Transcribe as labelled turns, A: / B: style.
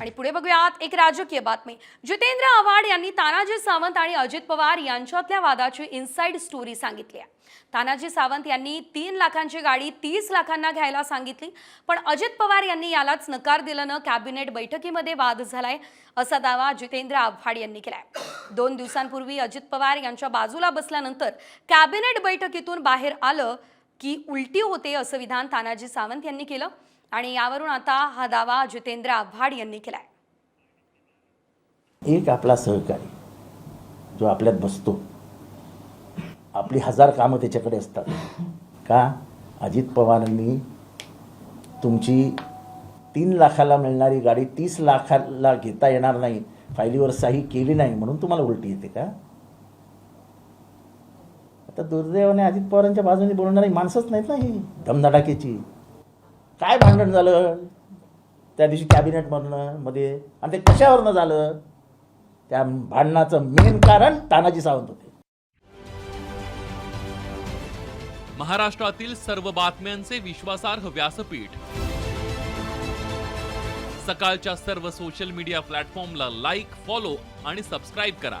A: आणि पुढे बघूयात एक राजकीय बातमी. जितेंद्र आव्हाड यांनी तानाजी सावंत आणि अजित पवार यांच्यातल्या वादाची इनसाइड स्टोरी सांगितली आहे. तानाजी सावंत यांनी तीन लाखांची गाडी तीस लाखांना घ्यायला सांगितली पण अजित पवार यांनी यालाच नकार दिल्यानं कॅबिनेट बैठकीमध्ये वाद झालाय असा दावा जितेंद्र आव्हाड यांनी केलाय. दोन दिवसांपूर्वी अजित पवार यांच्या बाजूला बसल्यानंतर कॅबिनेट बैठकीतून बाहेर आलं की उलटी होते असं विधान तानाजी सावंत यांनी केलं. आणि यावरून आता हा दावा जितेंद्र आव्हाड यांनी केलाय.
B: एक आपला सहकारी जो आपल्यात बसतो. आपली हजार कामं त्याच्याकडे असतात. का? अजित पवारांनी तुमची तीन लाखाला मिळणारी गाडी तीस लाखाला घेता येणार नाही. फायलीवर सही केली नाही म्हणून तुम्हाला उलटी येते का? आता दुर्दैवाने अजित पवारांच्या बाजूने बोलणारी माणसंच नाहीत ना ही. धमधडाक्याची. काय भांडण झालं? त्या दिवशी कॅबिनेटमधनं मध्ये. आणि ते कशावरनं झालं? त्या भांडणाचं मेन कारण तानाजी सावंत होते.
C: महाराष्ट्रातील सर्व बातम्यांचे विश्वासार्ह व्यासपीठ. सकाळच्या सर्व सोशल मीडिया प्लॅटफॉर्मला लाईक फॉलो आणि सबस्क्राईब करा.